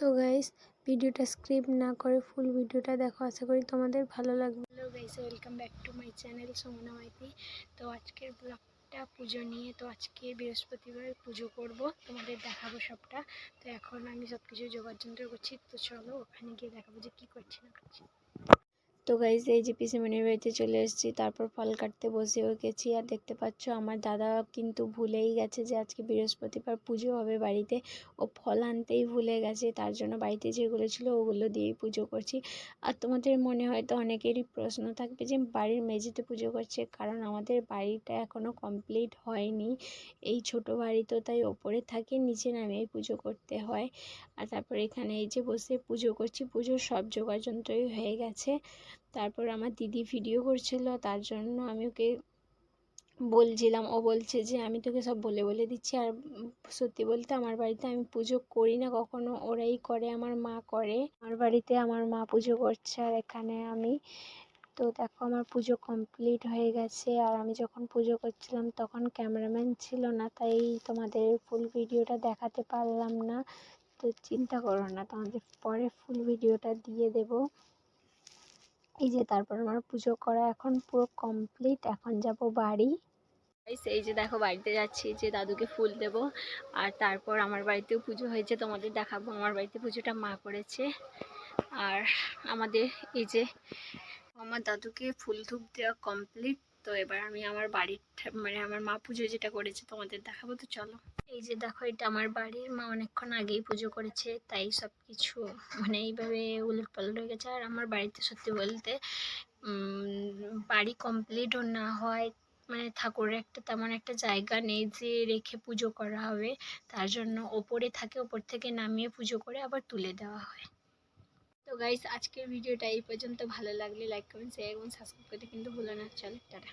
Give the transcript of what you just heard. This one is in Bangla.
তো গাইস ভিডিওটা স্ক্রিপ না করে ফুল ভিডিওটা দেখো, আশা করি তোমাদের ভালো লাগবে। Hello guys welcome back to my channel Somna Maiti তো আজকের ব্লগটা পুজো নিয়ে, তো আজকে বৃহস্পতিবার পুজো করব, তোমাদের দেখাবো সবটা। তো এখন আমি সব কিছু যন্ত্র করছি, তো চলো ওখানে গিয়ে দেখাবো যে কী করছি না করছি। তো গাইজ এই যে পিসিমণির বাড়িতে চলে এসেছি। তারপর ফল কাটতে বসেও গেছি। আর দেখতে পাচ্ছ, আমার দাদা কিন্তু ভুলেই গেছে যে আজকে বৃহস্পতিবার পুজো হবে বাড়িতে। ও ফল আনতেই ভুলে গেছে। তার জন্য বাড়িতে যেগুলো ছিল, ওগুলো দিয়েই পুজো করছি। আর তোমাদের মনে হয়তো অনেকেরই প্রশ্ন থাকবে যে, বাড়ির মেঝেতে পুজো করছে কারণ আমাদের বাড়িটা এখনও কমপ্লিট হয়নি। এই ছোট বাড়ি তো তাই ওপরে থাকে, নিচে নামিয়েই পুজো করতে হয়। আর তারপর এখানে এই যে বসে পুজো করছি, পুজোর সব যোগাড় যন্ত্রই হয়ে গেছে। তারপর আমার দিদি ভিডিও করছিল, তার জন্য আমি ওকে বলছিলাম, ও বলছে যে আমি তোকে সব বলে বলে দিচ্ছি, আর সত্যি বলতে আমার বাড়িতে আমি পুজো করি না, কখনো ওরাই করে, আমার মা করে। আমার বাড়িতে আমার মা পুজো করছে, আর এখানে আমি। তো দেখো আমার পুজো কমপ্লিট হয়ে গেছে, আর আমি যখন পুজো করছিলাম তখন ক্যামেরাম্যান ছিল না, তাই তোমাদের ফুল ভিডিওটা দেখাতে পারলাম না। তো চিন্তা করো না, তোমাদের পরে ফুল ভিডিওটা দিয়ে দেবো। এই যে তারপর আমার পুজো করা এখন পুরো কমপ্লিট এখন যাব বাড়ি। এই যে দেখো বাড়িতে যাচ্ছি, যে দাদুকে ফুল দেব। আর তারপর আমার বাড়িতেও পুজো হয়েছে, তোমাদের দেখাবো। আমার বাড়িতে পুজোটা মা করেছে। আর আমাদের এই যে আমার দাদুকে ফুল ধূপ দেওয়া কমপ্লিট তো এবার আমি আমার বাড়ির মানে আমার মা পুজো যেটা করেছে তোমাদের দেখাবো, তো চলো। এই যে দেখো, এটা আমার বাড়ির, মা অনেকক্ষণ আগেই পুজো করেছে, তাই সব কিছু মানে এইভাবে উলট পালট হয়ে গেছে। আর আমার বাড়িতে সত্যি বলতে বাড়ি কমপ্লিটও না হয় মানে ঠাকুরের একটা তেমন একটা জায়গা নেই যে রেখে পুজো করা হবে, তার জন্য ওপরে থাকে, ওপর থেকে নামিয়ে পুজো করে আবার তুলে দেওয়া হয়। তো গাইস আজকের ভিডিওটা এই পর্যন্ত। ভালো লাগলে লাইক কমেন্ট শেয়ার এবং সাবস্ক্রাইব করতে কিন্তু ভুলো না। চলে, টাটা।